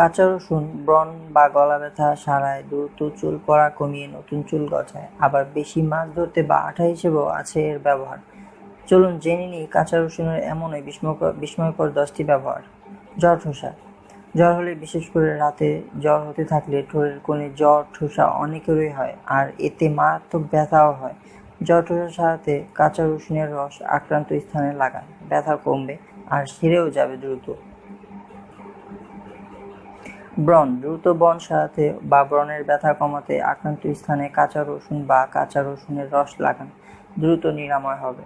কাঁচা রসুন, ব্রণ বা গলা ব্যথা, সারায় দ্রুত চুল পড়া কমিয়ে নতুন চুল গজায়। আবার বেশি মাছ ধরতে বা আঠা হিসেবেও আছে এর ব্যবহার। চলুন জেনে নিই কাঁচা রসুনের এমনই বিস্ময়কর বিস্ময়কর দশটি ব্যবহার। জ্বর, ঠোসা। জ্বর হলে বিশেষ করে রাতে জ্বর হতে থাকলে ঠোঁটের কোণে জ্বর, ঠোসা অনেকেরই হয়, আর এতে মারাত্মক ব্যথাও হয়। জ্বর, ঠোসা সারাতে কাঁচা রসুনের রস আক্রান্ত স্থানে লাগান ব্যথা কমবে আর সেরেও যাবে দ্রুত। ব্রণ, দ্রুত ব্রণ সারাতে বা ব্রণের ব্যথা কমাতে আক্রান্ত স্থানে কাঁচা রসুন বা কাঁচা রসুনের রস লাগান, দ্রুত নিরাময় হবে।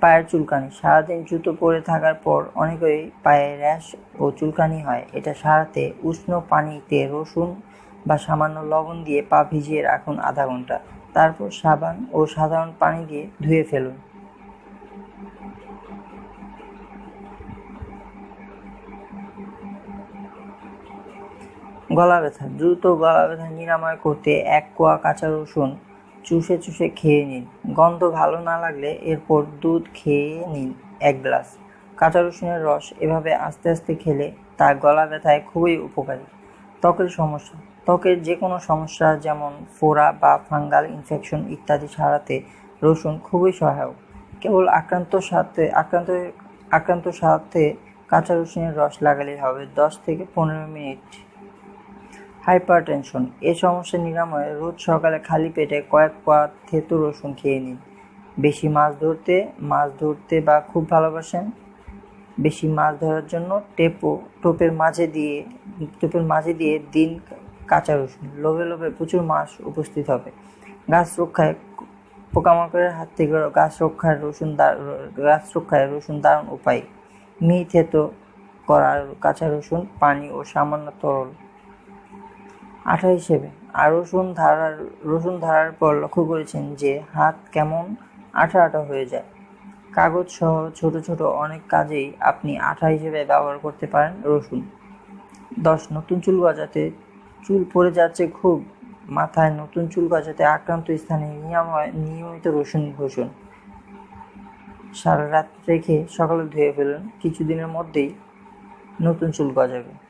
পায়ের চুলকানি, সারাদিন জুতো পরে থাকার পর অনেকেই পায়ে র্যাশ ও চুলকানি হয়। এটা সারাতে উষ্ণ পানিতে রসুন বা সামান্য লবণ দিয়ে পা ভিজিয়ে রাখুন আধা ঘণ্টা। তারপর সাবান ও সাধারণ পানি দিয়ে ধুয়ে ফেলুন। গলা ব্যথা, দ্রুত গলা ব্যথা নিরাময় করতে এক কোয়া কাঁচা রসুন চুষে চুষে খেয়ে নিন। গন্ধ ভালো না লাগলে এরপর দুধ খেয়ে নিন এক গ্লাস। কাঁচা রসুনের রস এভাবে আস্তে আস্তে খেলে তা গলা ব্যথায় খুবই উপকারী। ত্বকের সমস্যা, ত্বকের যে কোনো সমস্যা যেমন ফোড়া বা ফাঙ্গাল ইনফেকশন ইত্যাদি সারাতে রসুন খুবই সহায়ক। কেবল আক্রান্ত সাথে, আক্রান্ত আক্রান্ত সাথে কাঁচা রসুনের রস লাগালেই হবে। দশ থেকে পনেরো মিনিট হাইপারটেনশন। এ সমস্যা নিরাময়ে রোজ সকালে খালি পেটে কয়েক পা থেতু রসুন খেয়ে নিন। বেশি মাছ ধরতে মাছ ধরতে বা খুব ভালোবাসেন? বেশি মাছ ধরার জন্য টেপো, টোপের মাঝে দিয়ে, টোপের মাঝে দিয়ে দিন কাঁচা রসুন। লোভে লোভে প্রচুর মাছ উপস্থিত হবে। গাছ রক্ষায় পোকামাকড়ের হাত থেকে গাছ রক্ষার রসুন গাছ রক্ষায় রসুন দারুণ উপায়। মিহি থেতো করার কাঁচা রসুন, পানি ও সামান্য তরল। আঠা হিসেবে। আর রসুন ধারার রসুন ধারার পর লক্ষ্য করেছেন যে হাত কেমন আঠা আঠা হয়ে যায়। কাগজ সহ ছোট ছোট অনেক কাজেই আপনি আঠা হিসেবে ব্যবহার করতে পারেন রসুন। দশ, নতুন চুল গজাতে চুল পড়ে যাচ্ছে খুব, মাথায় নতুন চুল গজাতে আক্রান্ত স্থানে নিয়ময়, নিয়মিত রসুন ঘষুন। সারা রাত রেখে সকালে ধুয়ে ফেলুন, কিছুদিনের মধ্যেই নতুন চুল গজাবে।